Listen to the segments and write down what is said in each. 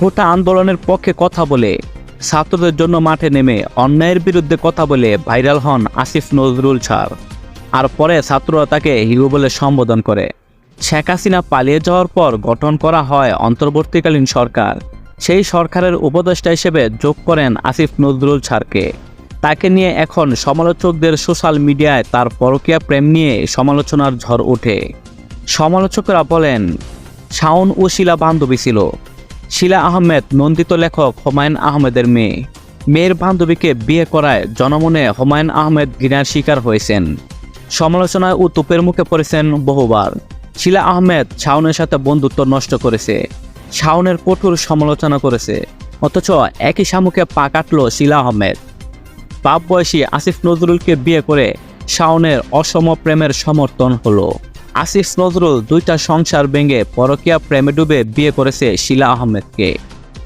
কোটা আন্দোলনের পক্ষে কথা বলে। ছাত্রদের জন্য মাঠে নেমে অন্যায়ের বিরুদ্ধে কথা বলে ভাইরাল হন আসিফ নজরুল স্যার আর পরে ছাত্ররা তাকে হিরো বলে সম্বোধন করে। শেখ হাসিনা পালিয়ে যাওয়ার পর গঠন করা হয় অন্তর্বর্তীকালীন সরকার। সেই সরকারের উপদেষ্টা হিসেবে যোগ করেন আসিফ নজরুল স্যারকে তাকে নিয়ে এখন সমালোচকদের সোশ্যাল মিডিয়ায় তার পরকীয়া প্রেম নিয়ে সমালোচনার ঝড় ওঠে। সমালোচকরা বলেন, শাওন ও শিলা বান্ধবী ছিল। শিলা আহমেদ নন্দিত লেখক হুমায়ুন আহমেদের মেয়ে। মেয়ের বান্ধবীকে বিয়ে করায় জনমনে হুমায়ুন আহমেদ ঘৃণার শিকার হয়েছেন। সমালোচনায় ও তোপের মুখে পড়েছেন বহুবার। শিলা আহমেদ শাওনের সাথে বন্ধুত্ব নষ্ট করেছে। শাওনের কঠোর সমালোচনা করেছে। অথচ একই শামুকে পা কাটল শিলা আহমেদ। বাপ বয়সী আসিফ নজরুলকে বিয়ে করে শাওনের অসম প্রেমের সমর্থন হলো। আসিফ নজরুল দুইটা সংসার ভেঙে পরকীয়া প্রেমে ডুবে বিয়ে করেছে শিলা আহমেদকে।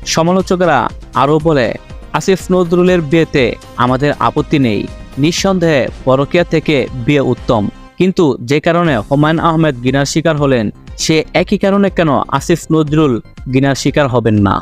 সমালোচকরা আরও বলে আসিফ নজরুলের বিয়েতে আমাদের আপত্তি নেই। নিঃসন্দেহে পরকীয়া থেকে বিয়ে উত্তম। কিন্তু যে কারণে হুমায়ুন আহমেদ গিনার শিকার হলেন, সে একই কারণে কেন আসিফ নজরুল গিনার শিকার হবেন না?